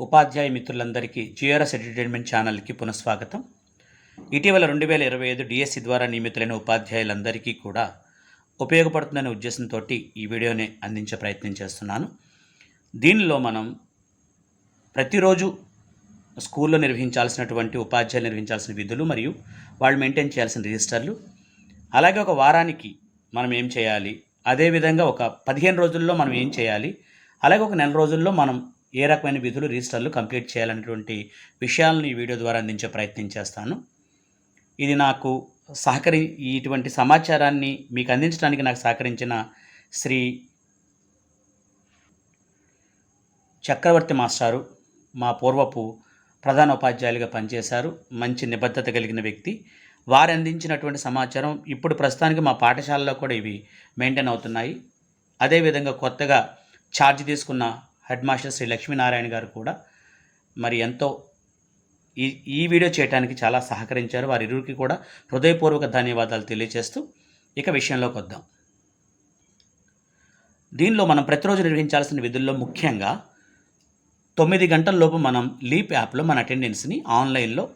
ఉపాధ్యాయ మిత్రులందరికీ GRS entertainment ఛానల్కి పునఃస్వాగతం. ఇటీవల రెండు వేల ఇరవై ఐదు డిఎస్సి ద్వారా నియమితులైన ఉపాధ్యాయులందరికీ కూడా ఉపయోగపడుతుందనే ఉద్దేశంతో ఈ వీడియోని అందించే ప్రయత్నం చేస్తున్నాను. దీనిలో మనం ప్రతిరోజు స్కూల్లో నిర్వహించాల్సినటువంటి ఉపాధ్యాయులు నిర్వహించాల్సిన విధులు మరియు వాళ్ళు మెయింటైన్ చేయాల్సిన రిజిస్టర్లు. అలాగే ఒక వారానికి మనం ఏం చేయాలి? అదేవిధంగా ఒక పదిహేను రోజుల్లో మనం ఏం చేయాలి? అలాగే ఒక నెల రోజుల్లో మనం ఏ రకమైన విధులు రిజిస్టర్లు కంప్లీట్ చేయాలనేటువంటి విషయాలను ఈ వీడియో ద్వారా అందించే ప్రయత్నం చేస్తాను. ఇది నాకు సహకరి ఇటువంటి సమాచారాన్ని మీకు అందించడానికి నాకు సహకరించిన శ్రీ చక్రవర్తి మాస్టారు మా పూర్వపు ప్రధాన ఉపాధ్యాయులుగా పనిచేశారు మంచి నిబద్ధత కలిగిన వ్యక్తి. వారు అందించినటువంటి సమాచారం ఇప్పుడు ప్రస్తుతానికి మా పాఠశాలలో కూడా ఇవి మెయింటైన్ అవుతున్నాయి. అదేవిధంగా కొత్తగా ఛార్జ్ తీసుకున్న హెడ్ మాస్టర్ శ్రీ లక్ష్మీనారాయణ గారు కూడా మరి ఎంతో ఈ ఈ వీడియో చేయడానికి చాలా సహకరించారు. వారిరువురికి కూడా హృదయపూర్వక ధన్యవాదాలు తెలియజేస్తూ ఇక విషయంలోకి వద్దాం. దీనిలో మనం ప్రతిరోజు నిర్వహించాల్సిన విధుల్లో ముఖ్యంగా తొమ్మిది గంటల లోపు మనం లీప్ యాప్లో మన అటెండెన్స్ని ఆన్లైన్లో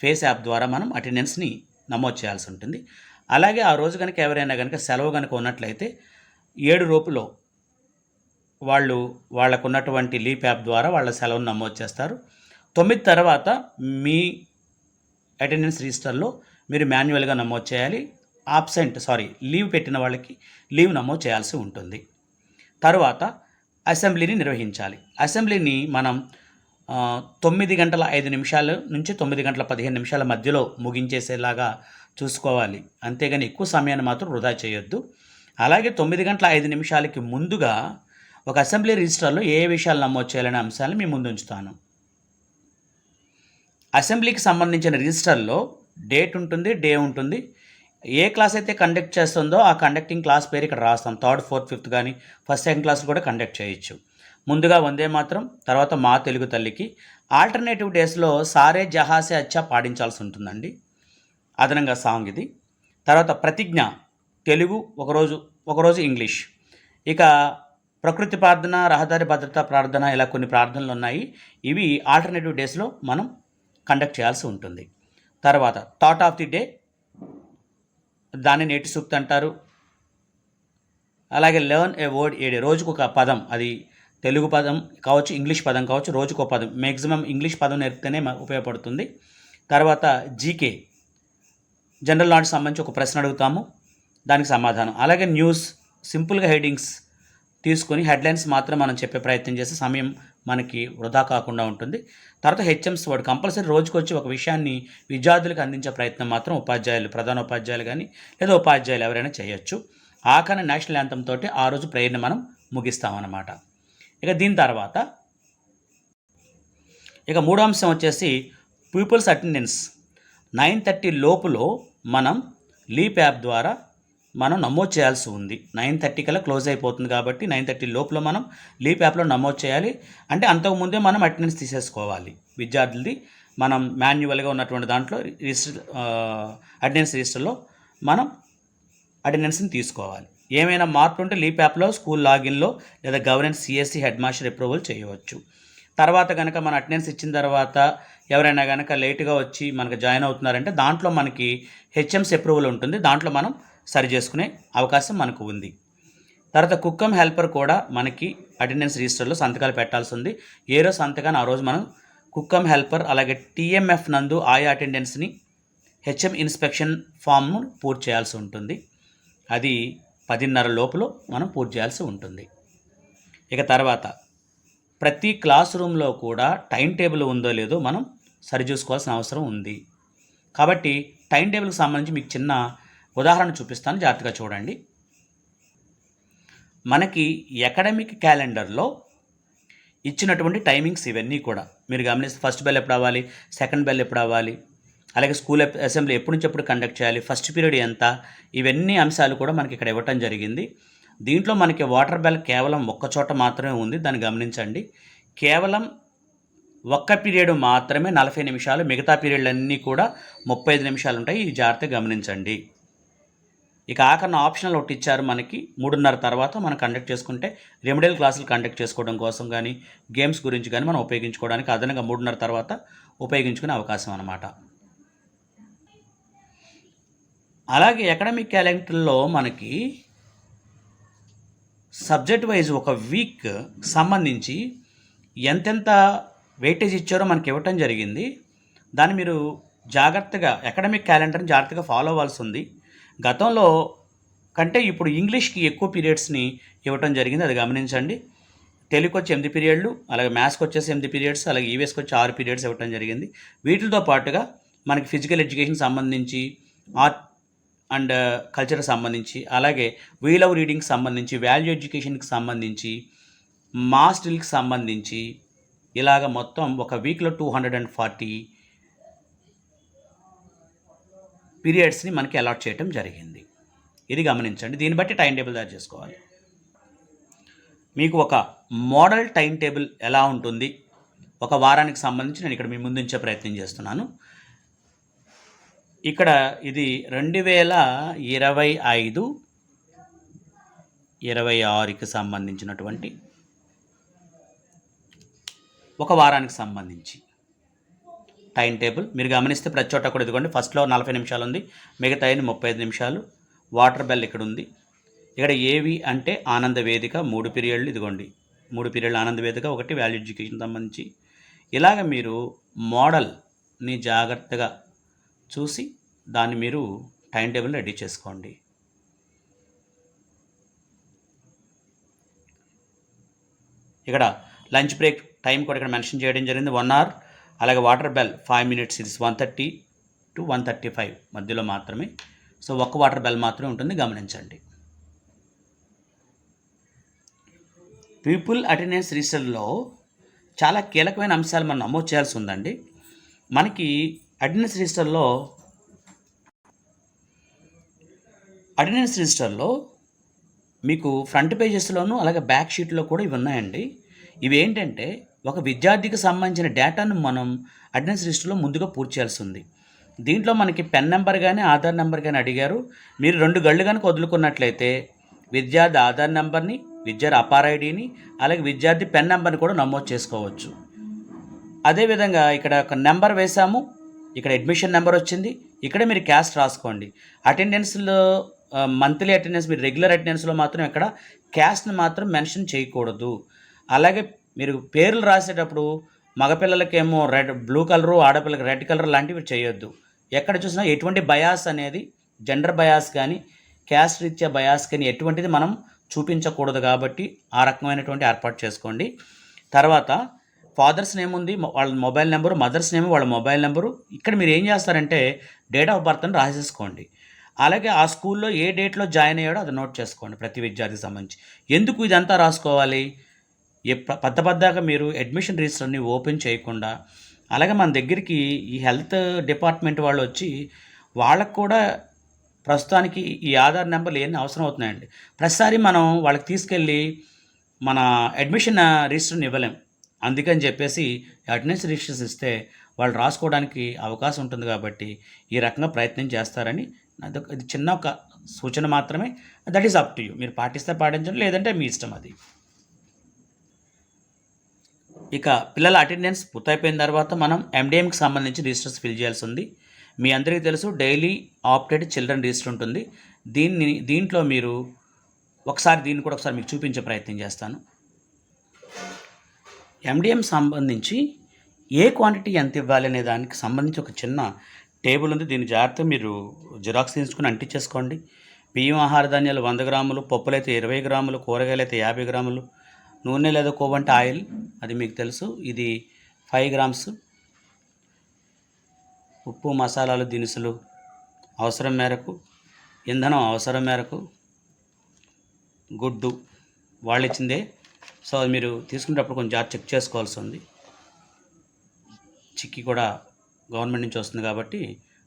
ఫేస్ యాప్ ద్వారా మనం అటెండెన్స్ని నమోదు చేయాల్సి ఉంటుంది. అలాగే ఆ రోజు కనుక ఎవరైనా కనుక సెలవు కనుక ఉన్నట్లయితే ఏడు రూపులో వాళ్ళు వాళ్ళకు ఉన్నటువంటి లీప్ యాప్ ద్వారా వాళ్ళ సెలవును నమోదు చేస్తారు. తొమ్మిది తర్వాత మీ అటెండెన్స్ రిజిస్టర్లో మీరు మాన్యువల్గా నమోదు చేయాలి. ఆబ్సెంట్ సారీ లీవ్ పెట్టిన వాళ్ళకి లీవ్ నమోదు చేయాల్సి ఉంటుంది. తర్వాత అసెంబ్లీని నిర్వహించాలి. అసెంబ్లీని మనం తొమ్మిది గంటల ఐదు నిమిషాల నుంచి తొమ్మిది గంటల పదిహేను నిమిషాల మధ్యలో ముగించేసేలాగా చూసుకోవాలి. అంతేగాని ఎక్కువ సమయాన్ని మాత్రం వృధా చేయొద్దు. అలాగే తొమ్మిది గంటల ఐదు నిమిషాలకి ముందుగా ఒక అసెంబ్లీ రిజిస్టర్లో ఏ విషయాలు నమోదు చేయాలనే అంశాలను మీ ముందు ఉంచుతాను. అసెంబ్లీకి సంబంధించిన రిజిస్టర్లో డేట్ ఉంటుంది డే ఉంటుంది. ఏ క్లాస్ అయితే కండక్ట్ చేస్తుందో ఆ కండక్టింగ్ క్లాస్ పేరు ఇక్కడ రాస్తాం. థర్డ్ ఫోర్త్ ఫిఫ్త్ కానీ ఫస్ట్ సెకండ్ క్లాస్ కూడా కండక్ట్ చేయొచ్చు. ముందుగా వందే మాత్రం తర్వాత మా తెలుగు తల్లికి. ఆల్టర్నేటివ్ డేస్లో సారే జహాసే అచ్చా పాటించాల్సి ఉంటుందండి. అదనంగా సాంగ్ ఇది. తర్వాత ప్రతిజ్ఞ తెలుగు ఒకరోజు ఒకరోజు ఇంగ్లీష్. ఇక ప్రకృతి ప్రార్థన రహదారి భద్రతా ప్రార్థన ఇలా కొన్ని ప్రార్థనలు ఉన్నాయి. ఇవి ఆల్టర్నేటివ్ డేస్లో మనం కండక్ట్ చేయాల్సి ఉంటుంది. తర్వాత థాట్ ఆఫ్ ది డే దాన్ని నేటి సూక్తి అంటారు. అలాగే learn a word a day రోజుకు ఒక పదం అది తెలుగు పదం కావచ్చు ఇంగ్లీష్ పదం కావచ్చు రోజుకు ఒక పదం. మ్యాక్సిమం ఇంగ్లీష్ పదం నేర్పితేనే ఉపయోగపడుతుంది. తర్వాత జీకే జనరల్ నాలెడ్జ్ సంబంధించి ఒక ప్రశ్న అడుగుతాము. దానికి సమాధానం. అలాగే న్యూస్ సింపుల్గా హెడ్డింగ్స్ తీసుకొని హెడ్లైన్స్ మాత్రం మనం చెప్పే ప్రయత్నం చేస్తే సమయం మనకి వృధా కాకుండా ఉంటుంది. తర్వాత హెచ్ఎంస్ వర్డ్ కంపల్సరీ రోజుకొచ్చి ఒక విషయాన్ని విద్యార్థులకు అందించే ప్రయత్నం మాత్రం ఉపాధ్యాయులు ప్రధాన ఉపాధ్యాయులు కానీ లేదా ఉపాధ్యాయులు ఎవరైనా చేయొచ్చు. ఆఖరి నేషనల్ యాంతం తోటి ఆ రోజు ప్రేయర్ని మనం ముగిస్తామన్నమాట. ఇక దీని తర్వాత ఇక మూడో అంశం వచ్చేసి పీపుల్స్ అటెండెన్స్ నైన్ థర్టీ లోపులో మనం లీప్ యాప్ ద్వారా మనం నమోదు చేయాల్సి ఉంది. నైన్ థర్టీ కల్లా క్లోజ్ అయిపోతుంది కాబట్టి నైన్ థర్టీ లోపల మనం లీప్ యాప్లో నమోదు చేయాలి. అంటే అంతకుముందే మనం అటెండెన్స్ తీసేసుకోవాలి. విద్యార్థులది మనం మాన్యువల్గా ఉన్నటువంటి దాంట్లో రిజిస్టర్ అటెండెన్స్ రిజిస్టర్లో మనం అటెండెన్స్ని తీసుకోవాలి. ఏమైనా మార్పులు ఉంటే లీప్ యాప్లో స్కూల్ లాగిన్లో లేదా governance CSC head master approval చేయవచ్చు. తర్వాత కనుక మన అటెండెన్స్ ఇచ్చిన తర్వాత ఎవరైనా కనుక లేట్గా వచ్చి మనకు జాయిన్ అవుతున్నారంటే దాంట్లో మనకి హెచ్ఎంస్ అప్రూవల్ ఉంటుంది. దాంట్లో మనం సరి చేసుకునే అవకాశం మనకు ఉంది. తర్వాత కుక్కమ్ హెల్పర్ కూడా మనకి అటెండెన్స్ రిజిస్టర్లో సంతకాలు పెట్టాల్సి ఉంది. ఏ రోజు సంతకాన్ని ఆ రోజు మనం కుక్కమ్ హెల్పర్ అలాగే టీఎంఎఫ్ నందు ఆయా అటెండెన్స్ని హెచ్ఎం ఇన్స్పెక్షన్ ఫామ్ను పూర్తి చేయాల్సి ఉంటుంది. అది పదిన్నర లోపల మనం పూర్తి చేయాల్సి ఉంటుంది. ఇక తర్వాత ప్రతి క్లాస్ రూమ్లో కూడా టైం టేబుల్ ఉందో లేదో మనం సరిచూసుకోవాల్సిన అవసరం ఉంది. కాబట్టి టైం టేబుల్కి సంబంధించి మీకు చిన్న ఉదాహరణ చూపిస్తాను జాగ్రత్తగా చూడండి. మనకి అకాడమిక్ క్యాలెండర్లో ఇచ్చినటువంటి టైమింగ్స్ ఇవన్నీ కూడా. మీరు గమనిస్తే ఫస్ట్ బెల్ ఎప్పుడు అవ్వాలి సెకండ్ బెల్ ఎప్పుడు అవ్వాలి అలాగే స్కూల్ ఎప్- అసెంబ్లీ ఎప్పటి నుంచి ఎప్పుడు కండక్ట్ చేయాలి ఫస్ట్ పీరియడ్ ఎంత ఇవన్నీ అంశాలు కూడా మనకి ఇక్కడ ఇవ్వటం జరిగింది. దీంట్లో మనకి వాటర్ బెల్ కేవలం ఒక్క చోట మాత్రమే ఉంది దాన్ని గమనించండి. కేవలం ఒక్క పీరియడ్ మాత్రమే నలభై నిమిషాలు మిగతా పీరియడ్లన్నీ కూడా ముప్పై ఐదు నిమిషాలు ఉంటాయి ఈ జాగ్రత్తగా గమనించండి. ఇక ఆఖరణ ఆప్షనల్ ఒకటి ఇచ్చారు మనకి మూడున్నర తర్వాత మనం కండక్ట్ చేసుకుంటే రెమెడియల్ క్లాసులు కండక్ట్ చేసుకోవడం కోసం కానీ గేమ్స్ గురించి కానీ మనం ఉపయోగించుకోవడానికి అదనంగా మూడున్నర తర్వాత ఉపయోగించుకునే అవకాశం అన్నమాట. అలాగే అకాడమిక్ క్యాలెండర్లో మనకి సబ్జెక్ట్ వైజ్ ఒక వీక్ సంబంధించి ఎంతెంత వెయిటేజ్ ఇచ్చారో మనకి ఇవ్వటం జరిగింది. దాన్ని మీరు జాగ్రత్తగా అకాడమిక్ క్యాలెండర్ని జాగ్రత్తగా ఫాలో అవ్వాల్సి ఉంది. గతంలో కంటే ఇప్పుడు ఇంగ్లీష్కి ఎక్కువ పీరియడ్స్ని ఇవ్వటం జరిగింది అది గమనించండి. తెలుగుకి వచ్చి ఎనిమిది పీరియడ్లు అలాగే మ్యాథ్స్కి వచ్చేసి ఎనిమిది పీరియడ్స్ అలాగే ఈవీఎస్కి వచ్చి ఆరు పీరియడ్స్ ఇవ్వటం జరిగింది. వీటితో పాటుగా మనకి ఫిజికల్ ఎడ్యుకేషన్ సంబంధించి ఆర్ట్ అండ్ కల్చర్కి సంబంధించి అలాగే వీల్ ఆఫ్ రీడింగ్కి సంబంధించి వాల్యూ ఎడ్యుకేషన్కి సంబంధించి మాస్ డ్రిల్కి సంబంధించి ఇలాగ మొత్తం ఒక వీక్లో టూ హండ్రెడ్ అండ్ ఫార్టీ పీరియడ్స్ని మనకి అలాట్ చేయటం జరిగింది. ఇది గమనించండి. దీన్ని బట్టి టైం టేబుల్ తయారు చేసుకోవాలి. మీకు ఒక మోడల్ టైం టేబుల్ ఎలా ఉంటుంది? ఒక వారానికి సంబంధించి నేను ఇక్కడ మీ ముందుంచే ప్రయత్నం చేస్తున్నాను. ఇక్కడ ఇది రెండు వేల ఇరవై ఐదు ఇరవై ఆరుకి సంబంధించినటువంటి ఒక వారానికి సంబంధించి. Time table. మీరు గమనిస్తే ప్రతి చోట కూడా ఇదిగోండి ఫస్ట్లో నలభై నిమిషాలు ఉంది మిగతా అయిన ముప్పై ఐదు నిమిషాలు. వాటర్ బెల్ ఇక్కడ ఉంది ఇక్కడ ఏవి అంటే ఆనంద వేదిక మూడు పీరియడ్లు ఇదిగోండి. మూడు పీరియడ్లు ఆనంద వేదిక ఒకటి వాల్యూ ఎడ్యుకేషన్ సంబంధించి. ఇలాగ మీరు మోడల్ని జాగ్రత్తగా చూసి దాన్ని మీరు టైం టేబుల్ రెడీ చేసుకోండి. ఇక్కడ లంచ్ బ్రేక్ టైం కూడా ఇక్కడ మెన్షన్ చేయడం జరిగింది. వన్ అవర్ అలాగే water bell five minutes it's one thirty to one thirty five మధ్యలో మాత్రమే. సో ఒక్క వాటర్ బెల్ మాత్రమే ఉంటుంది గమనించండి. పీపుల్ అటెండెన్స్ రిజిస్టర్లో చాలా కీలకమైన అంశాలు మనం నమోదు చేయాల్సి ఉందండి. మనకి అటెండెన్స్ రిజిస్టర్లో అటెండెన్స్ రిజిస్టర్లో మీకు ఫ్రంట్ పేజెస్లోను అలాగే బ్యాక్ షీట్లో కూడా ఇవి ఉన్నాయండి. ఇవి ఏంటంటే ఒక విద్యార్థికి సంబంధించిన డేటాను మనం అటెండెన్స్ లిస్టులో ముందుగా పూర్తి చేయాల్సి ఉంది దీంట్లో మనకి పెన్ నెంబర్ కానీ ఆధార్ నెంబర్ కానీ అడిగారు. మీరు రెండు గళ్ళు కనుక వదులుకున్నట్లయితే విద్యార్థి ఆధార్ నెంబర్ని విద్యార్థి అపార్ ఐడిని అలాగే విద్యార్థి పెన్ నెంబర్ని కూడా నమోదు చేసుకోవచ్చు. అదేవిధంగా ఇక్కడ ఒక నెంబర్ వేసాము ఇక్కడ అడ్మిషన్ నెంబర్ వచ్చింది. ఇక్కడ మీరు క్యాస్ట్ రాసుకోండి. అటెండెన్స్లో మంత్లీ అటెండెన్స్ మీరు రెగ్యులర్ అటెండెన్స్లో మాత్రం ఇక్కడ క్యాస్ట్ని మాత్రం మెన్షన్ చేయకూడదు. అలాగే మీరు పేర్లు రాసేటప్పుడు మగపిల్లలకేమో రెడ్ బ్లూ కలరు ఆడపిల్లకి రెడ్ కలర్ లాంటివి చేయొద్దు. ఎక్కడ చూసినా ఎటువంటి బయాస్ అనేది జెండర్ బయాస్ కానీ క్యాస్ట్ రీత్యా బయాస్ కానీ ఎటువంటిది మనం చూపించకూడదు కాబట్టి ఆ రకమైనటువంటి ఏర్పాటు చేసుకోండి. తర్వాత ఫాదర్స్ నేమ్ ఉంది వాళ్ళ మొబైల్ నెంబరు మదర్స్ నేమ్ వాళ్ళ మొబైల్ నెంబరు. ఇక్కడ మీరు ఏం చేస్తారంటే డేట్ ఆఫ్ బర్త్ అని రాసేసుకోండి. అలాగే ఆ స్కూల్లో ఏ డేట్లో జాయిన్ అయ్యాడో అది నోట్ చేసుకోండి ప్రతి విద్యార్థికి సంబంధించి. ఎందుకు ఇదంతా రాసుకోవాలి? పెద్ద పెద్దగా మీరు అడ్మిషన్ రిజిస్టర్ని ఓపెన్ చేయకుండా అలాగే మన దగ్గరికి ఈ హెల్త్ డిపార్ట్మెంట్ వాళ్ళు వచ్చి వాళ్ళకు కూడా ప్రస్తుతానికి ఈ ఆధార్ నెంబర్లు ఏమీ అవసరం అవుతున్నాయండి. ప్రతిసారి మనం వాళ్ళకి తీసుకెళ్ళి మన అడ్మిషన్ రిజిస్టర్ని ఇవ్వలేం. అందుకని చెప్పేసి అటెండెన్స్ రిజిస్టర్స్ ఇస్తే వాళ్ళు రాసుకోవడానికి అవకాశం ఉంటుంది కాబట్టి ఈ రకంగా ప్రయత్నం చేస్తారని అదొక ఇది చిన్న ఒక సూచన మాత్రమే. That is up to you మీరు పాటిస్తే పాటించండి లేదంటే మీ ఇష్టం అది. ఇక పిల్లల అటెండెన్స్ పూర్తయిపోయిన తర్వాత మనం ఎండిఎంకి సంబంధించి రిజిస్టర్స్ ఫిల్ చేయాల్సి ఉంది. మీ అందరికీ తెలుసు డైలీ ఆప్టెడ్ చిల్డ్రన్ రిజిస్టర్ ఉంటుంది. దీన్ని దీంట్లో మీరు ఒకసారి దీన్ని కూడా ఒకసారి మీకు చూపించే ప్రయత్నం చేస్తాను. ఎండిఎం సంబంధించి ఏ క్వాంటిటీ ఎంత ఇవ్వాలి అనే దానికి సంబంధించి ఒక చిన్న టేబుల్ ఉంది. దీన్ని జాగ్రత్త మీరు జిరాక్స్ తీసుకుని అంటించేసుకోండి బియ్యం ఆహార ధాన్యాలు వంద గ్రాములు పప్పులైతే ఇరవై గ్రాములు కూరగాయలు అయితే యాభై గ్రాములు నూనె లేదా కొవ్వంటి ఆయిల్ అది మీకు తెలుసు. ఇది ఫైవ్ గ్రామ్స్ ఉప్పు మసాలాలు దినుసులు అవసరం మేరకు ఇంధనం అవసరం మేరకు గుడ్డు వాళ్ళు ఇచ్చిందే. సో అది మీరు తీసుకునేటప్పుడు కొంచెం జాగ్రత్త చెక్ చేసుకోవాల్సి ఉంది. చిక్కి కూడా గవర్నమెంట్ నుంచి వస్తుంది కాబట్టి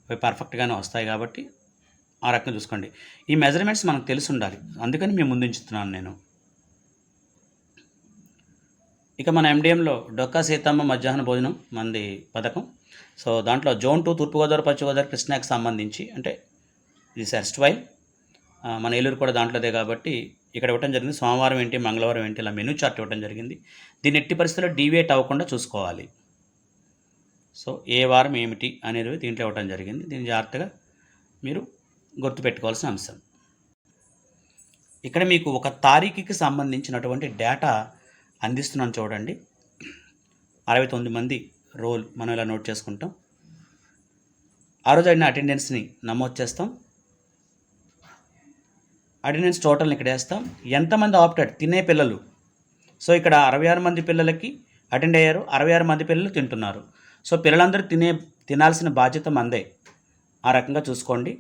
అవి పర్ఫెక్ట్గానే వస్తాయి కాబట్టి ఆ రకంగా చూసుకోండి. ఈ మెజర్మెంట్స్ మనకు తెలిసి ఉండాలి. అందుకని మేము ముందుంచుతున్నాను నేను. ఇక మన ఎండిఎంలో డొక్కా సీతమ్మ మధ్యాహ్న భోజనం మంది పథకం. సో దాంట్లో జోన్ టూ తూర్పుగోదావరి పశ్చిమగోదావరి కృష్ణాకి సంబంధించి అంటే ఇది సెస్ట్ వైల్ మన ఏలూరు కూడా దాంట్లోదే కాబట్టి ఇక్కడ ఇవ్వడం జరిగింది. సోమవారం ఏంటి మంగళవారం ఏంటి ఇలా మెనూ చార్ట్ ఇవ్వడం జరిగింది. దీన్ని ఎట్టి పరిస్థితుల్లో డీవియేట్ అవ్వకుండా చూసుకోవాలి. సో ఏ వారం ఏమిటి అనేది దీంట్లో ఇవ్వడం జరిగింది. దీన్ని జాగ్రత్తగా మీరు గుర్తుపెట్టుకోవాల్సిన అంశం. ఇక్కడ మీకు ఒక తారీఖుకి సంబంధించినటువంటి డేటా అందిస్తున్నాను చూడండి. అరవై తొమ్మిది మంది రోల్ మనం ఇలా నోట్ చేసుకుంటాం. ఆ రోజు అయిన అటెండెన్స్ని నమోదు చేస్తాం. అటెండెన్స్ టోటల్ని ఇక్కడ వేస్తాం. ఎంతమంది ఆప్టెడ్ తినే పిల్లలు. సో ఇక్కడ అరవై ఆరు మంది పిల్లలకి అటెండ్ అయ్యారు. అరవై ఆరు మంది పిల్లలు తింటున్నారు. సో పిల్లలందరూ తినే తినాల్సిన బాధ్యత మందే. ఆ రకంగా చూసుకోండి.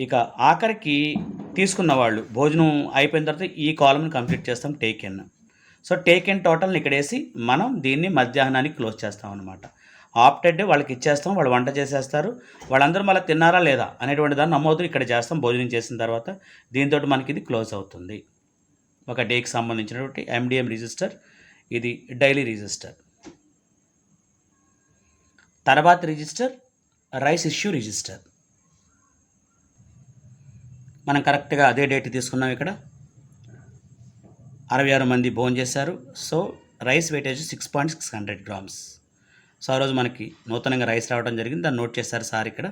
ఇక ఆఖరికి తీసుకున్న వాళ్ళు భోజనం అయిపోయిన తర్వాత ఈ కాలంని కంప్లీట్ చేస్తాం take in so take in టోటల్ని ఇక్కడ వేసి మనం దీన్ని మధ్యాహ్నానికి క్లోజ్ చేస్తాం అనమాట ఆప్టెడ్ వాళ్ళకి ఇచ్చేస్తాం వాళ్ళు వంట చేసేస్తారు. వాళ్ళందరూ మళ్ళీ తిన్నారా లేదా అనేటువంటి దాన్ని నమోదు ఇక్కడ చేస్తాం భోజనం చేసిన తర్వాత దీంతో మనకి ఇది క్లోజ్ అవుతుంది. ఒక డేకి సంబంధించినటువంటి ఎండిఎం రిజిస్టర్ ఇది డైలీ రిజిస్టర్. తర్వాత రిజిస్టర్ రైస్ ఇష్యూ రిజిస్టర్. మనం కరెక్ట్గా అదే డేట్ తీసుకున్నాం ఇక్కడ. అరవై ఆరు మంది భోజనం చేశారు. So rice weightage six point six hundred grams. So ఆ రోజు మనకి నూతనంగా రైస్ రావడం జరిగింది. దాన్ని నోట్ చేశారు సార్ ఇక్కడ.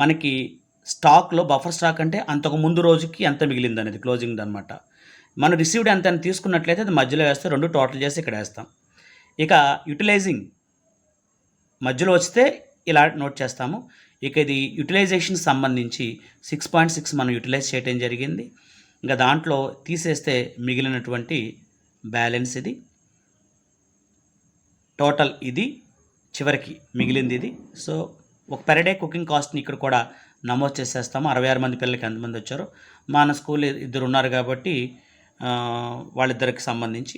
మనకి స్టాక్లో బఫర్ స్టాక్ అంటే అంతకు ముందు రోజుకి ఎంత మిగిలింది అనేది క్లోజింగ్ అనమాట మనం రిసీవ్డ్ ఎంత అని తీసుకున్నట్లయితే అది మధ్యలో వేస్తే రెండు టోటల్ చేసి ఇక్కడ వేస్తాం. ఇక యూటిలైజింగ్ మధ్యలో వస్తే ఇలా నోట్ చేస్తాము. ఇక ఇది యూటిలైజేషన్ సంబంధించి సిక్స్ పాయింట్ సిక్స్ మనం యూటిలైజ్ చేయడం జరిగింది. ఇంకా దాంట్లో తీసేస్తే మిగిలినటువంటి బ్యాలెన్స్ ఇది. టోటల్ ఇది చివరికి మిగిలింది ఇది. సో ఒక పెర్ డే కుకింగ్ కాస్ట్ని ఇక్కడ కూడా నమోదు చేసేస్తాము. అరవై ఆరు మంది పిల్లలకి ఎంతమంది వచ్చారు. మన స్కూల్ ఇద్దరు ఉన్నారు కాబట్టి వాళ్ళిద్దరికి సంబంధించి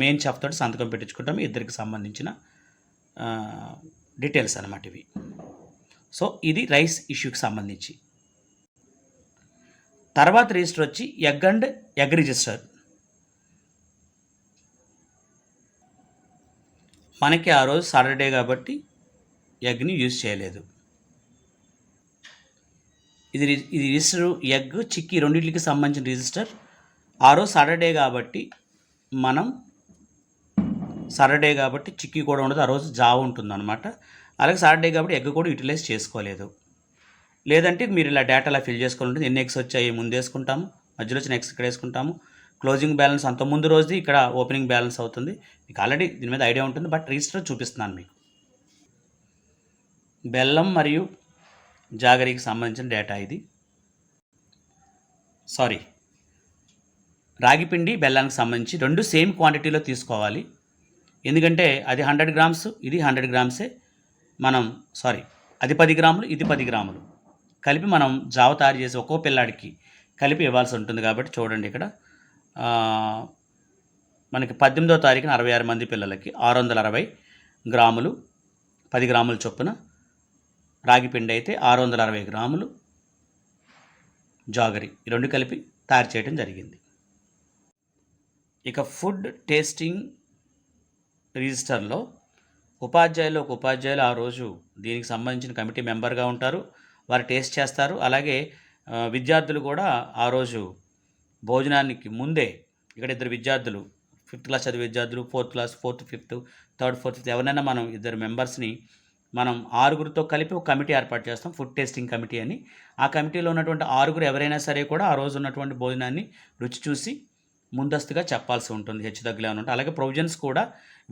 మెయిన్ షాప్ తోటి సంతకం పెట్టించుకుంటాము. ఇద్దరికి సంబంధించిన డీటెయిల్స్ అనమాట ఇవి. సో ఇది రైస్ ఇష్యూకి సంబంధించి. తర్వాత రిజిస్టర్ వచ్చి ఎగ్ అండ్ ఎగ్ రిజిస్టర్. మనకి ఆ రోజు సాటర్డే కాబట్టి ఎగ్ని యూజ్ చేయలేదు. ఇది ఇది రిజిస్టర్ ఎగ్ చిక్కీ రెండింటికి సంబంధించిన రిజిస్టర్. ఆ రోజు సాటర్డే కాబట్టి మనం సాటర్డే కాబట్టి చిక్కీ కూడా ఉండదు ఆ రోజు జావ ఉంటుంది అనమాట అలాగే సాటర్డే కాబట్టి ఎగ్ కూడా యూటిలైజ్ చేసుకోలేదు. లేదంటే మీరు ఇలా డేటా అలా ఫిల్ చేసుకోవాలంటే ఎన్ని ఎక్స్ వచ్చాయి ముందు వేసుకుంటాము మధ్యలో వచ్చిన ఎక్స్ ఇక్కడ వేసుకుంటాము. క్లోజింగ్ బ్యాలెన్స్ అంత ముందు రోజుది ఇక్కడ ఓపెనింగ్ బ్యాలెన్స్ అవుతుంది. మీకు ఆల్రెడీ దీని మీద ఐడియా ఉంటుంది బట్ రిజిస్టర్ చూపిస్తున్నాను మీకు. బెల్లం మరియు జాగరికి సంబంధించిన డేటా ఇది. సారీ రాగిపిండి బెల్లానికి సంబంధించి రెండు సేమ్ క్వాంటిటీలో తీసుకోవాలి. ఎందుకంటే అది హండ్రెడ్ గ్రామ్స్ ఇది హండ్రెడ్ గ్రామ్సే మనం సారీ అది పది గ్రాములు ఇది పది గ్రాములు. కలిపి మనం జావ తయారు చేసి ఒక్కో పిల్లాడికి కలిపి ఇవ్వాల్సి ఉంటుంది కాబట్టి చూడండి ఇక్కడ. మనకి పద్దెనిమిదో తారీఖున అరవై ఆరు మంది పిల్లలకి ఆరు వందల అరవై గ్రాములు పది గ్రాముల చొప్పున రాగి పిండి అయితే ఆరు వందల అరవై గ్రాములు జాగరి. ఈ రెండు కలిపి తయారు చేయడం జరిగింది. ఇక ఫుడ్ టేస్టింగ్ రిజిస్టర్లో ఉపాధ్యాయులు ఒక ఉపాధ్యాయులు ఆ రోజు దీనికి సంబంధించిన కమిటీ మెంబర్గా ఉంటారు. వారు టేస్ట్ చేస్తారు. అలాగే విద్యార్థులు కూడా ఆ రోజు భోజనానికి ముందే ఇక్కడ ఇద్దరు విద్యార్థులు ఫిఫ్త్ క్లాస్ చదివే విద్యార్థులు fourth class fourth fifth third fourth fifth ఎవరైనా మనం ఇద్దరు మెంబర్స్ని మనం ఆరుగురితో కలిపి ఒక కమిటీ ఏర్పాటు చేస్తాం ఫుడ్ టేస్టింగ్ కమిటీ అని. ఆ కమిటీలో ఉన్నటువంటి ఆరుగురు ఎవరైనా సరే కూడా ఆ రోజు ఉన్నటువంటి భోజనాన్ని రుచి చూసి ముందస్తుగా చెప్పాల్సి ఉంటుంది హెచ్చు తగ్గులే ఉంటే. అలాగే ప్రొవిజన్స్ కూడా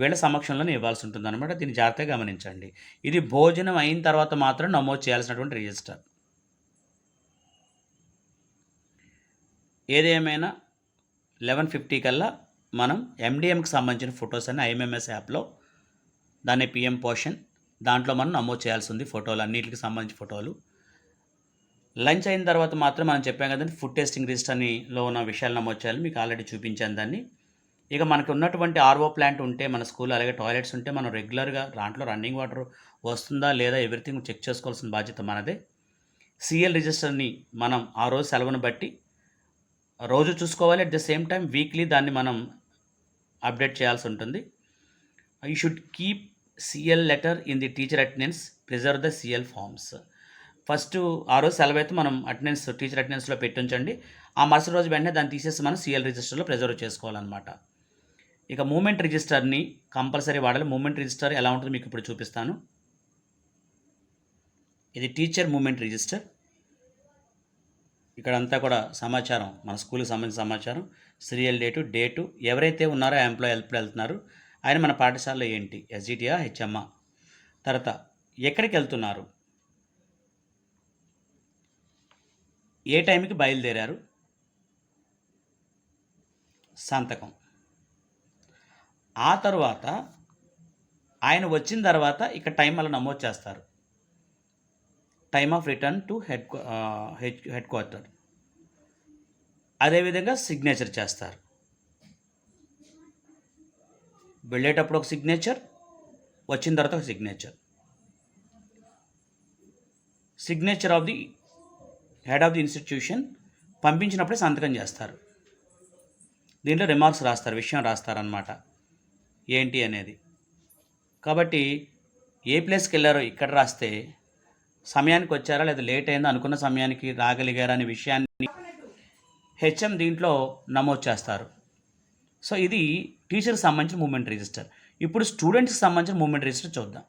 వీళ్ళ సమక్షంలోనే ఇవ్వాల్సి ఉంటుంది అనమాట దీన్ని జాగ్రత్తగా గమనించండి. ఇది భోజనం అయిన తర్వాత మాత్రం నమోదు చేయాల్సినటువంటి రిజిస్టర్. ఏదేమైనా లెవెన్ ఫిఫ్టీ కల్లా మనం ఎండిఎంకి సంబంధించిన ఫొటోస్ అని ఐఎంఎంఎస్ యాప్లో దాన్ని పిఎం పోషన్ దాంట్లో మనం నమోదు చేయాల్సి ఉంది ఫోటోలు అన్నిటికి సంబంధించిన ఫోటోలు. లంచ్ అయిన తర్వాత మాత్రం మనం చెప్పాం కదండి ఫుడ్ టేస్టింగ్ లిస్ట్ ఉన్న విషయాలు నమోదు చేయాలి. మీకు ఆల్రెడీ చూపించాను దాన్ని. ఇక మనకు ఉన్నటువంటి ఆర్ఓ ప్లాంట్ ఉంటే మన స్కూల్ అలాగే టాయిలెట్స్ ఉంటే మనం రెగ్యులర్గా దాంట్లో రన్నింగ్ వాటర్ వస్తుందా లేదా ఎవ్రీథింగ్ చెక్ చేసుకోవాల్సిన బాధ్యత మనదే. సిఎల్ రిజిస్టర్ని మనం ఆ రోజు సెలవును బట్టి రోజు చూసుకోవాలి. At the same time weekly దాన్ని మనం అప్డేట్ చేయాల్సి ఉంటుంది. You should keep CL letter in the teacher attendance preserve the CL forms. First ఆ రోజు సెలవు అయితే మనం అటెండెన్స్ టీచర్ అటెండెన్స్లో పెట్టి ఉంచండి. ఆ మరుసటి రోజు వెంటనే దాన్ని తీసేసి మనం సిఎల్ రిజిస్టర్లో ప్రిజర్వ్ చేసుకోవాలన్నమాట. ఇక మూమెంట్ రిజిస్టర్ని కంపల్సరీ వాడాలి. మూమెంట్ రిజిస్టర్ ఎలా ఉంటుందో మీకు ఇప్పుడు చూపిస్తాను. ఇది టీచర్ మూమెంట్ రిజిస్టర్. ఇక్కడ అంతా కూడా సమాచారం మన స్కూల్కి సంబంధించిన సమాచారం. సీరియల్ డేటు డేటు ఎవరైతే ఉన్నారో ఎంప్లాయ్ ఎంప్లాయీ ఎప్పుడు వెళ్తున్నారు. ఆయన మన పాఠశాలలో ఏంటి? ఎస్జిటిఆ హెచ్ఎంఆ? తర్వాత ఎక్కడికి వెళ్తున్నారు? ఏ టైంకి బయలుదేరారు? సంతకం. ఆ తర్వాత ఆయన వచ్చిన తర్వాత ఇక టైం అలా నమోదు చేస్తారు. Time of return to head head headquarter అదేవిధంగా సిగ్నేచర్ చేస్తారు. వెళ్ళేటప్పుడు ఒక సిగ్నేచర్ వచ్చిన తర్వాత ఒక signature signature of the head of the institution పంపించినప్పుడే సంతకం చేస్తారు. దీంట్లో రిమార్క్స్ రాస్తారు విషయం రాస్తారనమాట ఏంటి అనేది. కాబట్టి ఏ ప్లేస్కి వెళ్ళారో ఇక్కడ రాస్తే సమయానికి వచ్చారా లేదా లేట్ అయిందో అనుకున్న సమయానికి రాగలిగారా అనే విషయాన్ని హెచ్ఎం దీంట్లో నమోదు చేస్తారు. సో ఇది టీచర్కి సంబంధించిన మూమెంట్ రిజిస్టర్. ఇప్పుడు స్టూడెంట్స్కి సంబంధించిన మూమెంట్ రిజిస్టర్ చూద్దాం.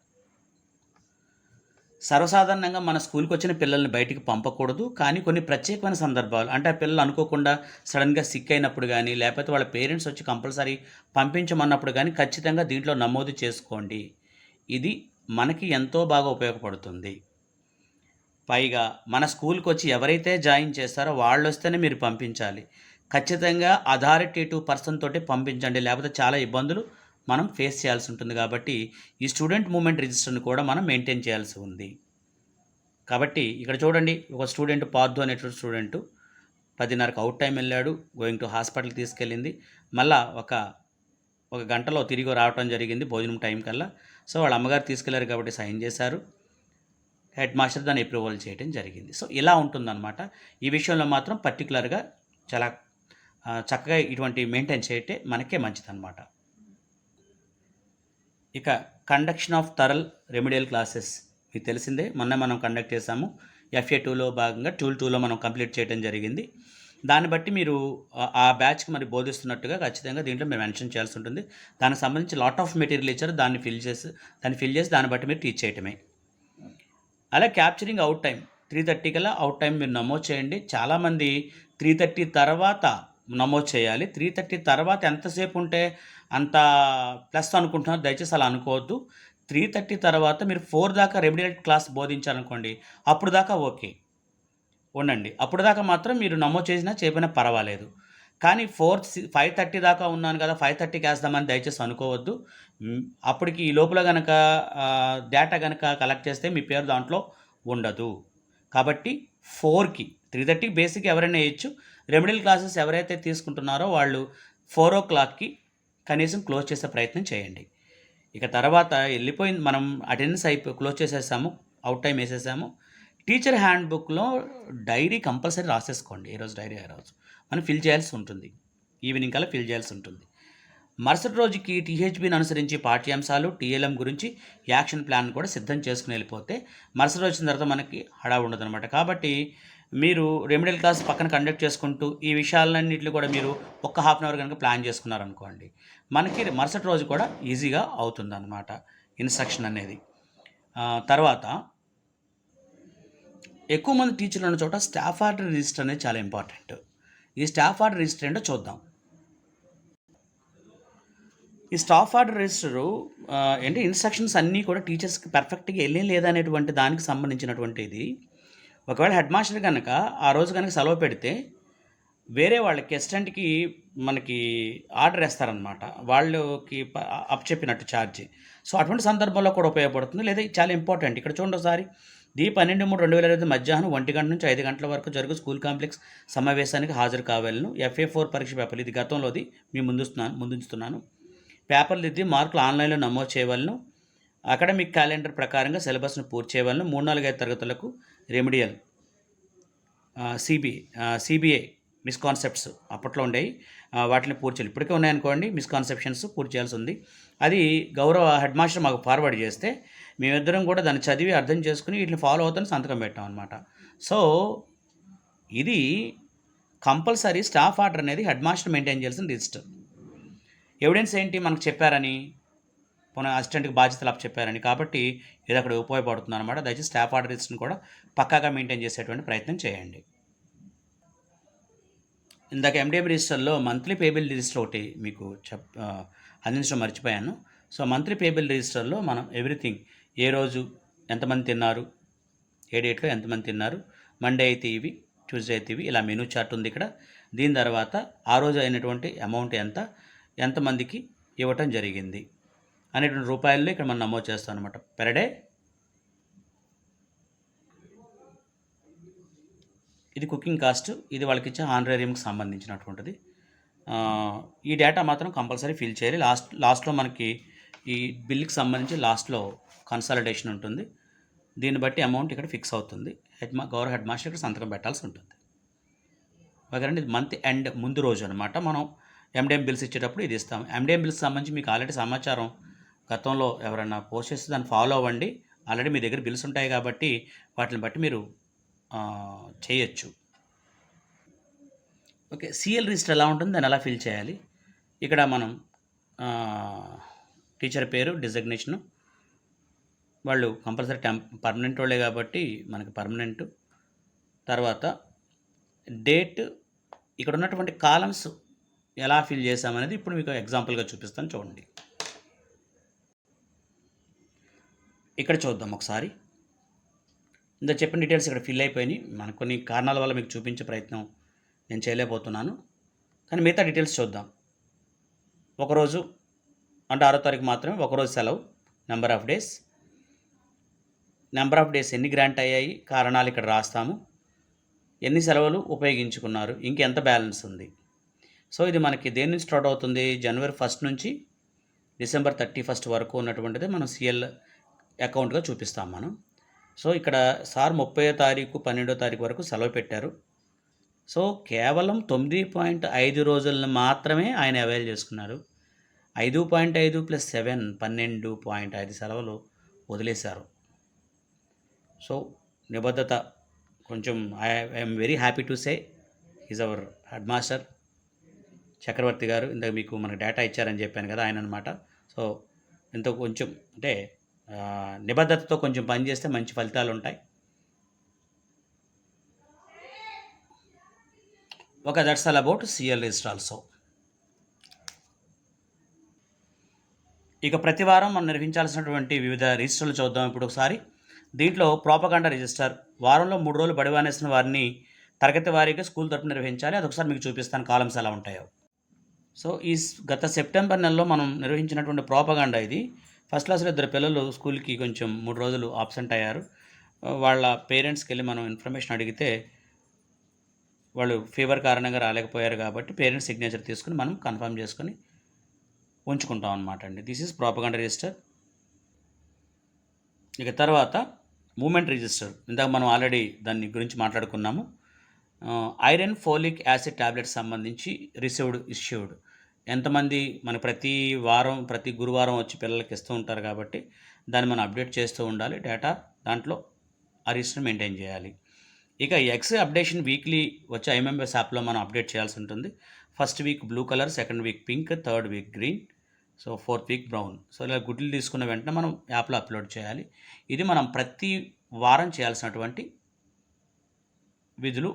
సర్వసాధారణంగా మన స్కూల్కి వచ్చిన పిల్లల్ని బయటికి పంపకూడదు. కానీ కొన్ని ప్రత్యేకమైన సందర్భాలు అంటే ఆ పిల్లలు అనుకోకుండా సడన్గా సిక్ అయినప్పుడు కానీ లేకపోతే వాళ్ళ పేరెంట్స్ వచ్చి కంపల్సరీ పంపించమన్నప్పుడు కానీ ఖచ్చితంగా దీంట్లో నమోదు చేసుకోండి. ఇది మనకి ఎంతో బాగా ఉపయోగపడుతుంది. పైగా మన స్కూల్కి వచ్చి ఎవరైతే జాయిన్ చేస్తారో వాళ్ళు వస్తేనే మీరు పంపించాలి. ఖచ్చితంగా అథారిటేటివ్ పర్సన్ తోటి పంపించండి. లేకపోతే చాలా ఇబ్బందులు మనం ఫేస్ చేయాల్సి ఉంటుంది కాబట్టి ఈ స్టూడెంట్ మూమెంట్ రిజిస్టర్ని కూడా మనం మెయింటైన్ చేయాల్సి ఉంది. కాబట్టి ఇక్కడ చూడండి ఒక స్టూడెంట్ పార్థు అనేటువంటి స్టూడెంట్ పదిన్నరకు అవుట్ టైం వెళ్ళాడు గోయింగ్ టు హాస్పిటల్కి తీసుకెళ్ళింది. మళ్ళా ఒక ఒక గంటలో తిరిగి రావటం జరిగింది భోజనం టైం కల్లా. సో వాళ్ళ అమ్మగారు తీసుకెళ్ళారు కాబట్టి సైన్ చేశారు. హెడ్ మాస్టర్ దాన్ని అప్రూవల్ చేయడం జరిగింది. సో ఇలా ఉంటుందన్నమాట. ఈ విషయంలో మాత్రం పర్టికులర్గా చాలా చక్కగా ఇటువంటి మెయింటైన్ చేయటే మనకే మంచిదన్నమాట. ఇక conduction of TaRL remedial classes మీకు తెలిసిందే మొన్న మనం కండక్ట్ చేసాము ఎఫ్ఏ టూలో భాగంగా టూల్ టూలో మనం కంప్లీట్ చేయడం జరిగింది. దాన్ని బట్టి మీరు ఆ- ఆ బ్యాచ్కి మరి బోధిస్తున్నట్టుగా ఖచ్చితంగా దీంట్లో మీరు మెన్షన్ చేయాల్సి ఉంటుంది. దానికి సంబంధించి లాట్ ఆఫ్ మెటీరియల్ ఇచ్చారు దాన్ని ఫిల్ చేసి దాన్ని ఫిల్ చేసి దాన్ని బట్టి మీరు టీచ్ చేయటమే. అలా capturing out time three thirty కల్లా అవుట్ టైం మీరు నమోదు చేయండి. చాలామంది త్రీ థర్టీ తర్వాత నమోదు చేయాలి. త్రీ థర్టీ తర్వాత ఎంతసేపు ఉంటే అంత ప్లస్ అనుకుంటున్నారు. దయచేసి అలా అనుకోవద్దు. త్రీ థర్టీ తర్వాత మీరు ఫోర్ దాకా రెమిడియల్ క్లాస్ బోధించాలనుకోండి అప్పుడు దాకా ఓకే. ఉండండి. అప్పుడు దాకా మాత్రం మీరు నమోదు చేసినా చేయకపోయినా పర్వాలేదు. కానీ ఫోర్ ఫైవ్ థర్టీ దాకా ఉన్నాను కదా ఫైవ్ థర్టీకి వేస్తామని దయచేసి అనుకోవద్దు. అప్పటికి ఈ లోపల కనుక డేటా కనుక కలెక్ట్ చేస్తే మీ పేరు దాంట్లో ఉండదు. కాబట్టి ఫోర్కి త్రీ థర్టీకి బేసిక్ ఎవరైనా వేయచ్చు. రెమిడియల్ క్లాసెస్ ఎవరైతే తీసుకుంటున్నారో వాళ్ళు ఫోర్ ఓ క్లాక్కి కనీసం క్లోజ్ చేసే ప్రయత్నం చేయండి. ఇక తర్వాత వెళ్ళిపోయింది మనం అటెండెన్స్ అయిపో క్లోజ్ చేసేసాము అవుట్ టైం వేసేసాము. టీచర్ హ్యాండ్ బుక్లో డైరీ కంపల్సరీ రాసేసుకోండి ఈరోజు రోజు డైరీ ఆ రోజు. మనం ఫిల్ చేయాల్సి ఉంటుంది. ఈవినింగ్ కల్లా ఫిల్ చేయాల్సి ఉంటుంది. మరుసటి రోజుకి టీహెచ్బిని అనుసరించి పాఠ్యాంశాలు టీఎల్ఎం గురించి యాక్షన్ ప్లాన్ కూడా సిద్ధం చేసుకుని వెళ్ళిపోతే మరుసటి రోజు వచ్చిన తర్వాత మనకి హడా ఉండదు అనమాట కాబట్టి మీరు రెమిడియల్ క్లాస్ పక్కన కండక్ట్ చేసుకుంటూ ఈ విషయాలన్నింటినీ కూడా మీరు ఒక్క హాఫ్ అన్ అవర్ కనుక ప్లాన్ చేసుకున్నారనుకోండి మనకి మరుసటి రోజు కూడా ఈజీగా అవుతుందన్నమాట ఇన్స్ట్రక్షన్ అనేది. తర్వాత ఎక్కువ మంది టీచర్లు ఉన్న చోట స్టాఫ్ ఆర్డర్ రిజిస్టర్ అనేది చాలా ఇంపార్టెంట్ ఈ స్టాఫ్ ఆర్డర్ రిజిస్టర్ ఏంటో చూద్దాం. ఈ స్టాఫ్ ఆర్డర్ రిజిస్టరు అంటే ఇన్స్ట్రక్షన్స్ అన్నీ కూడా టీచర్స్కి పర్ఫెక్ట్గా వెళ్ళే లేదనేటువంటి దానికి సంబంధించినటువంటి ఇది ఒకవేళ హెడ్ మాస్టర్ కనుక ఆ రోజు కనుక సెలవు పెడితే వేరే వాళ్ళకి అసిస్టెంట్కి మనకి ఆర్డర్ వేస్తారనమాట వాళ్ళకి అప్ చెప్పినట్టు ఛార్జ్. సో అటువంటి సందర్భంలో కూడా ఉపయోగపడుతుంది. లేదా చాలా ఇంపార్టెంట్. ఇక్కడ చూడండి ఒకసారి. ది పన్నెండు మూడు రెండు వేల ఇరవై ఐదు మధ్యాహ్నం ఒంటి గంట నుంచి ఐదు గంటల వరకు జరుగు స్కూల్ కాంప్లెక్స్ సమావేశానికి హాజరు కావాలను. ఎఫ్ఏ ఫోర్ పరీక్ష పేపర్లు. ఇది గతంలోది. మీ ముందుస్తున్నాను ముందుంచుతున్నాను. పేపర్లు ఇది మార్కులు ఆన్లైన్లో నమోదు చేయవలను. అకాడమిక్ క్యాలెండర్ ప్రకారంగా సిలబస్ను పూర్తి చేయవలను. మూడు నాలుగైదు తరగతులకు రెమిడియల్ సిబి సిబిఐ మిస్కాన్సెప్ట్స్ అప్పట్లో ఉండేవి. వాటిని పూర్తి చేయాలి. ఇప్పటికే ఉన్నాయనుకోండి మిస్కాన్సెప్షన్స్ పూర్తి చేయాల్సి ఉంది. అది గౌరవ హెడ్ మాస్టర్ మాకు ఫార్వర్డ్ చేస్తే మేమిద్దరం కూడా దాన్ని చదివి అర్థం చేసుకుని వీటిని ఫాలో అవుతాను సంతకం పెట్టాం అనమాట సో ఇది కంపల్సరీ స్టాఫ్ ఆర్డర్ అనేది హెడ్ మాస్టర్ మెయింటైన్ చేయాల్సిన రిజిస్టర్ ఎవిడెన్స్ ఏంటి మనకు చెప్పారని? పోనీ అసిస్టెంట్కి బాధ్యతలు అప్పు చెప్పారని కాబట్టి ఇది అక్కడ ఉపయోగపడుతుంది అనమాట దయచేసి స్టాఫ్ ఆర్డర్ రిజిస్టర్ని కూడా పక్కాగా మెయింటైన్ చేసేటువంటి ప్రయత్నం చేయండి. ఇందాక ఎండిఎం రిజిస్టర్లో మంత్లీ పేబుల్ రిజిస్టర్ ఒకటి మీకు చెప్ అందించడం మర్చిపోయాను. సో మంత్లీ పేబుల్ రిజిస్టర్లో మనం ఎవ్రీథింగ్ ఏ రోజు ఎంతమంది తిన్నారు ఏ డేట్లో ఎంతమంది తిన్నారు మండే అయితే ఇవి ట్యూస్డే అయితే ఇవి ఇలా మెనూ చార్ట్ ఉంది ఇక్కడ. దీని తర్వాత ఆ రోజు అయినటువంటి అమౌంట్ ఎంత ఎంతమందికి ఇవ్వటం జరిగింది అనేటువంటి రూపాయల్లో ఇక్కడ మనం నమోదు చేస్తాం అనమాట పెర్ డే ఇది కుకింగ్ కాస్ట్ ఇది వాళ్ళకి ఇచ్చే ఆనరేరియంకి సంబంధించినటువంటిది. ఈ డేటా మాత్రం కంపల్సరీ ఫిల్ చేయాలి. లాస్ట్ లాస్ట్లో మనకి ఈ బిల్కి సంబంధించి లాస్ట్లో కన్సాలిడేషన్ ఉంటుంది. దీన్ని బట్టి అమౌంట్ ఇక్కడ ఫిక్స్ అవుతుంది. హెడ్ మా గౌరవ హెడ్ మాస్టర్ ఇక్కడ సంతకం పెట్టాల్సి ఉంటుంది. ఓకేనండి ఇది మంత్ ఎండ్ ముందు రోజు అనమాట మనం ఎండిఎం బిల్స్ ఇచ్చేటప్పుడు ఇది ఇస్తాం. ఎండిఎం బిల్స్ సంబంధించి మీకు ఆల్రెడీ సమాచారం గతంలో ఎవరైనా పోస్ట్ చేస్తే దాన్ని ఫాలో అవ్వండి. ఆల్రెడీ మీ దగ్గర బిల్స్ ఉంటాయి కాబట్టి వాటిని బట్టి మీరు చేయొచ్చు. ఓకే సిఎల్ రిజిస్టర్ ఎలా ఉంటుంది? దాన్ని ఎలా ఫిల్ చేయాలి? ఇక్కడ మనం టీచర్ పేరు డిజగ్నేషను వాళ్ళు కంపల్సరీ టెం పర్మనెంట్ వాళ్ళే కాబట్టి మనకి పర్మనెంట్ తర్వాత డేట్ ఇక్కడ ఉన్నటువంటి కాలమ్స్ ఎలా ఫిల్ చేసామనేది ఇప్పుడు మీకు ఎగ్జాంపుల్గా చూపిస్తాను చూడండి. ఇక్కడ చూద్దాం ఒకసారి. ఇంత చెప్పిన డీటెయిల్స్ ఇక్కడ ఫిల్ అయిపోయినాయి. మన కొన్ని కారణాల వల్ల మీకు చూపించే ప్రయత్నం నేను చేయలేకపోతున్నాను. కానీ మిగతా డీటెయిల్స్ చూద్దాం. ఒకరోజు అంటే ఆరో తారీఖు మాత్రమే ఒకరోజు సెలవు. Number of days number of days ఎన్ని గ్రాంట్ అయ్యాయి కారణాలు ఇక్కడ రాస్తాము. ఎన్ని సెలవులు ఉపయోగించుకున్నారు ఇంకెంత బ్యాలెన్స్ ఉంది. సో ఇది మనకి దేని నుంచి స్టార్ట్ అవుతుంది? జనవరి ఫస్ట్ నుంచి డిసెంబర్ థర్టీ ఫస్ట్ వరకు ఉన్నటువంటిది మనం సిఎల్ అకౌంట్గా చూపిస్తాం మనం. సో ఇక్కడ సార్ ముప్పై తారీఖు పన్నెండో తారీఖు వరకు సెలవు పెట్టారు. సో కేవలం తొమ్మిది పాయింట్ ఐదు రోజులను మాత్రమే ఆయన అవైల్ చేసుకున్నారు. ఐదు పాయింట్ ఐదు ప్లస్ సెవెన్ పన్నెండు పాయింట్ ఐదు సెలవులు వదిలేశారు. సో నిబద్ధత కొంచెం I I'm very happy to say is our head master Chakravarthi garu ఇందాక మీకు మనకు డేటా ఇచ్చారని చెప్పాను కదా ఆయన అనమాట సో ఎంతో కొంచెం అంటే నిబద్ధతతో కొంచెం పనిచేస్తే మంచి ఫలితాలు ఉంటాయి. ఒక that's all about CL register also ఇక ప్రతి వారం మనం నిర్వహించాల్సినటువంటి వివిధ రిజిస్టర్లు చూద్దాం ఇప్పుడు ఒకసారి. దీంట్లో ప్రోపగండ రిజిస్టర్ వారంలో మూడు రోజులు బడివానేసిన వారిని తరగతి వారీగా స్కూల్ తరపున నిర్వహించాలి. అదొకసారి మీకు చూపిస్తాను కాలమ్స్ ఎలా ఉంటాయో. సో ఈ గత సెప్టెంబర్ నెలలో మనం నిర్వహించినటువంటి ప్రోపగండ ఇది. ఫస్ట్ క్లాస్లో ఇద్దరు పిల్లలు స్కూల్కి కొంచెం మూడు రోజులు ఆబ్సెంట్ అయ్యారు. వాళ్ళ పేరెంట్స్కి వెళ్ళి మనం ఇన్ఫర్మేషన్ అడిగితే వాళ్ళు ఫీవర్ కారణంగా రాలేకపోయారు కాబట్టి పేరెంట్స్ సిగ్నేచర్ తీసుకుని మనం కన్ఫర్మ్ చేసుకుని ఉంచుకుంటాం అనమాట అండి. దిస్ ఈజ్ ప్రాపగండ రిజిస్టర్ ఇక తర్వాత మూమెంట్ రిజిస్టర్ ఇందాక మనం ఆల్రెడీ దాన్ని గురించి మాట్లాడుకున్నాము. ఐరన్ ఫోలిక్ యాసిడ్ ట్యాబ్లెట్స్ సంబంధించి రిసీవ్డ్ ఇష్యూడ్ ఎంతమంది మన ప్రతి వారం ప్రతి గురువారం వచ్చి పిల్లలకి ఇస్తూ ఉంటారు కాబట్టి దాన్ని మనం అప్డేట్ చేస్తూ ఉండాలి. డేటా దాంట్లో ఆ రిజిస్టర్ మెయింటైన్ చేయాలి. ఇక ఎక్స్ అప్డేషన్ వీక్లీ వచ్చే ఐఎంఎంఎస్ యాప్లో మనం అప్డేట్ చేయాల్సి ఉంటుంది. First week blue colour second week pink third week green so fourth week brown. So ఇలా గుడ్లు తీసుకున్న వెంటనే మనం యాప్లో అప్లోడ్ చేయాలి. ఇది మనం ప్రతి వారం చేయాల్సినటువంటి విధులు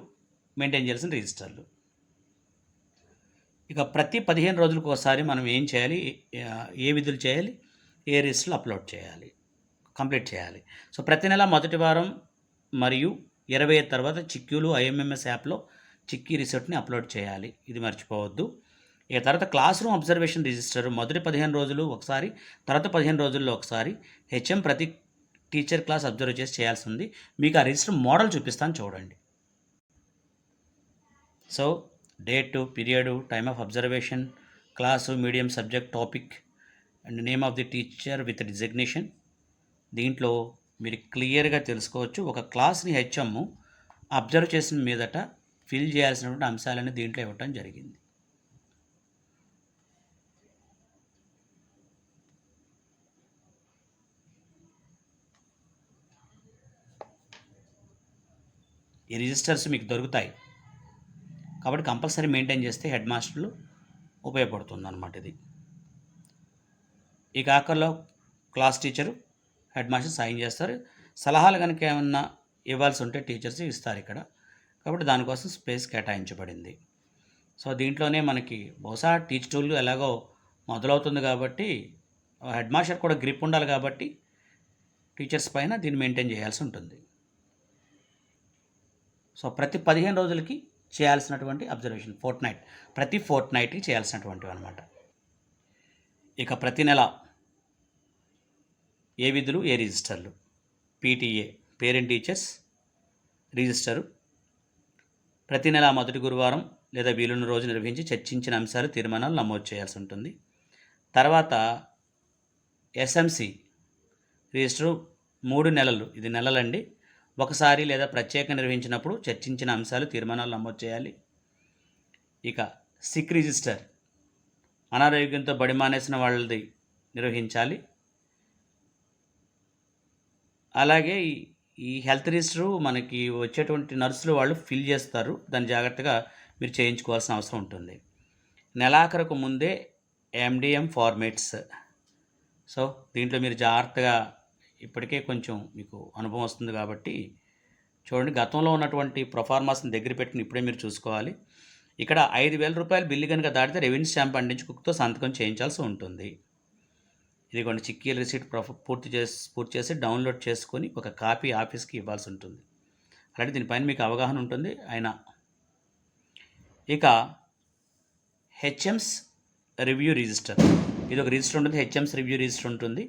మెయింటైన్ చేయాల్సిన రిజిస్టర్లు. ఇక ప్రతి పదిహేను రోజులకు ఒకసారి మనం ఏం చేయాలి? ఏ- విధులు చేయాలి? ఏ రిజిస్టర్లు అప్లోడ్ చేయాలి? కంప్లీట్ చేయాలి. సో ప్రతి నెల మొదటి వారం మరియు ఇరవై తర్వాత చిక్యూలు ఐఎంఎంఎస్ యాప్లో చిక్కీ రిసిప్ట్ని అప్లోడ్ చేయాలి. ఇది మర్చిపోవద్దు. ఇక తర్వాత క్లాస్ రూమ్ అబ్జర్వేషన్ రిజిస్టర్ మొదటి పదిహేను రోజులు ఒకసారి తర్వాత పదిహేను రోజుల్లో ఒకసారి హెచ్ఎం ప్రతి టీచర్ క్లాస్ అబ్జర్వ్ చేసి చేయాల్సి ఉంది. మీకు ఆ రిజిస్టర్ మోడల్ చూపిస్తాను చూడండి. So date period time of observation class medium subject topic and name of the teacher with designation. దీంట్లో మీరు క్లియర్గా తెలుసుకోవచ్చు. ఒక క్లాస్ని హెచ్ఎం అబ్జర్వ్ చేసిన మీదట ఫిల్ చేయాల్సినటువంటి అంశాలని దీంట్లో ఇవ్వటం జరిగింది. ఈ రిజిస్టర్స్ మీకు దొరుకుతాయి. కాబట్టి కంపల్సరీ మెయింటైన్ చేస్తే హెడ్ మాస్టర్లు ఉపయోగపడుతుంది అనమాట ఇది. ఈ కాకర్లో class teacher head master sign చేస్తారు. సలహాలు కనుక ఏమన్నా ఇవ్వాల్సి ఉంటే టీచర్స్ ఇస్తారు ఇక్కడ. కాబట్టి దానికోసం స్పేస్ కేటాయించబడింది. సో దీంట్లోనే మనకి బహుశా టీచ్ టూల్ ఎలాగో మొదలవుతుంది కాబట్టి హెడ్ మాస్టర్ కూడా గ్రిప్ ఉండాలి కాబట్టి టీచర్స్ పైన దీన్ని మెయింటైన్ చేయాల్సి ఉంటుంది. సో ప్రతి పదిహేను రోజులకి చేయాల్సినటువంటి అబ్జర్వేషన్ ఫోర్ట్ నైట్ ప్రతి ఫోర్ట్ నైట్కి చేయాల్సినటువంటివి అనమాట ఇక ప్రతి నెల ఏ విధులు? ఏ రిజిస్టర్లు? PTA parent teachers register. ప్రతి నెల మొదటి గురువారం లేదా వీలున్న రోజు నిర్వహించి చర్చించిన అంశాలు తీర్మానాలు నమోదు చేయాల్సి ఉంటుంది. తర్వాత ఎస్ఎంసి రిజిస్టరు మూడు నెలలు. ఇది నెలలండి. ఒకసారి లేదా ప్రత్యేక నిర్వహించినప్పుడు చర్చించిన అంశాలు తీర్మానాలు నమోదు చేయాలి. ఇక సిక్ రిజిస్టర్. అనారోగ్యంతో బడి మానేసిన వాళ్ళది నిర్వహించాలి. అలాగే ఈ ఈ హెల్త్ రిజిస్టరు మనకి వచ్చేటువంటి నర్సులు వాళ్ళు ఫిల్ చేస్తారు. దాన్ని జాగ్రత్తగా మీరు చేయించుకోవాల్సిన అవసరం ఉంటుంది. నెలాఖరుకు ముందే ఎండిఎం ఫార్మేట్స్ సో దీంట్లో మీరు జాగ్రత్తగా ఇప్పటికే కొంచెం మీకు అనుభవం వస్తుంది కాబట్టి చూడండి గతంలో ఉన్నటువంటి ప్రొఫార్మాస్ని దగ్గర పెట్టుకుని ఇప్పుడే మీరు చూసుకోవాలి. ఇక్కడ ఐదు వేల రూపాయలు బిల్లు కనుక దాటితే రెవెన్యూ స్టాంప్ అందించి కుక్తో సంతకం చేయించాల్సి ఉంటుంది. ఇదిగోండి చిక్కీల రిసీట్ ప్రొఫ పూర్తి చేసి పూర్తి చేసి డౌన్లోడ్ చేసుకొని ఒక కాపీ ఆఫీస్కి ఇవ్వాల్సి ఉంటుంది. అలాంటి దీనిపైన మీకు అవగాహన ఉంటుంది. అయినా ఇక హెచ్ఎంస్ రివ్యూ రిజిస్టర్. ఇది ఒక రిజిస్టర్ ఉంటుంది హెచ్ఎంస్ రివ్యూ రిజిస్టర్ ఉంటుంది.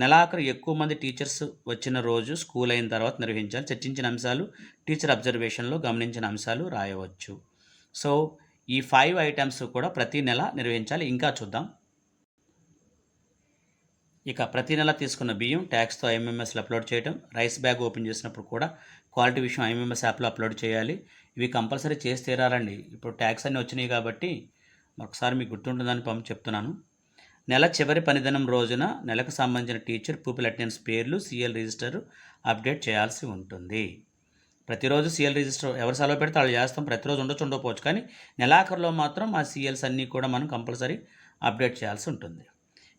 నెలాఖరు ఎక్కువ మంది టీచర్స్ వచ్చిన రోజు స్కూల్ అయిన తర్వాత నిర్వహించాలి. చర్చించిన అంశాలు టీచర్ అబ్జర్వేషన్లో గమనించిన అంశాలు రాయవచ్చు. సో ఈ ఫైవ్ ఐటమ్స్ కూడా ప్రతి నెల నిర్వహించాలి. ఇంకా చూద్దాం. ఇక ప్రతి నెల తీసుకున్న బియ్యం ట్యాక్స్తో ఐఎంఎంఎస్లో అప్లోడ్ చేయడం రైస్ బ్యాగ్ ఓపెన్ చేసినప్పుడు కూడా క్వాలిటీ విషయం ఐఎంఎంఎస్ యాప్లో అప్లోడ్ చేయాలి. ఇవి కంపల్సరీ చేసి తీరాలండి. ఇప్పుడు ట్యాక్స్ అన్నీ వచ్చినాయి కాబట్టి ఒకసారి మీకు గుర్తుంటుందని పంపి చెప్తున్నాను. నెల చివరి పనిదినం రోజున నెలకు సంబంధించిన టీచర్ పీపుల్ అటెండెన్స్ పేర్లు సీఎల్ రిజిస్టర్ అప్డేట్ చేయాల్సి ఉంటుంది. ప్రతిరోజు సిఎల్ రిజిస్టర్ ఎవరు సెలవు పెడితే వాళ్ళు చేస్తాం. ప్రతిరోజు ఉండొచ్చు ఉండకపోవచ్చు. కానీ నెలాఖరులో మాత్రం ఆ సీఎల్స్ అన్నీ కూడా మనం కంపల్సరీ అప్డేట్ చేయాల్సి ఉంటుంది.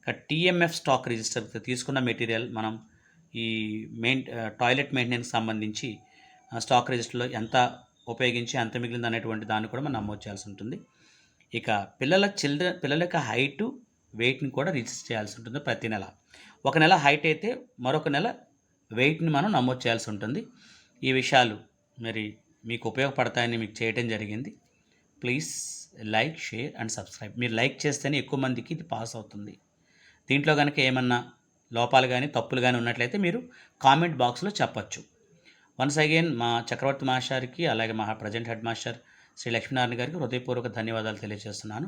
ఇక టీఎంఎఫ్ స్టాక్ రిజిస్టర్ తీసుకున్న మెటీరియల్ మనం ఈ మెయిన్ టాయిలెట్ మెయింటెనెన్స్ సంబంధించి ఆ స్టాక్ రిజిస్టర్లో ఎంత ఉపయోగించి ఎంత మిగిలింది అనేటువంటి దాన్ని కూడా మనం నమోదు చేయాల్సి ఉంటుంది. ఇక పిల్లల చిల్డ్రన్ పిల్లల యొక్క హైటు వెయిట్ని కూడా రిజిస్టర్ చేయాల్సి ఉంటుంది ప్రతి నెల. ఒక నెల హైట్ అయితే మరొక నెల వెయిట్ని మనం నమోదు చేయాల్సి ఉంటుంది. ఈ విషయాలు మరి మీకు ఉపయోగపడతాయని మీకు చేయటం జరిగింది. Please like share and subscribe. మీరు లైక్ చేస్తేనే ఎక్కువ మందికి ఇది పాస్ అవుతుంది. దీంట్లో కనుక ఏమన్నా లోపాలు కానీ తప్పులు కానీ ఉన్నట్లయితే మీరు కామెంట్ బాక్స్లో చెప్పచ్చు. వన్స్ అగైన్ మా చక్రవర్తి మాస్టర్కి అలాగే మా present head master Shri Lakshminarayana గారికి హృదయపూర్వక ధన్యవాదాలు తెలియజేస్తున్నాను.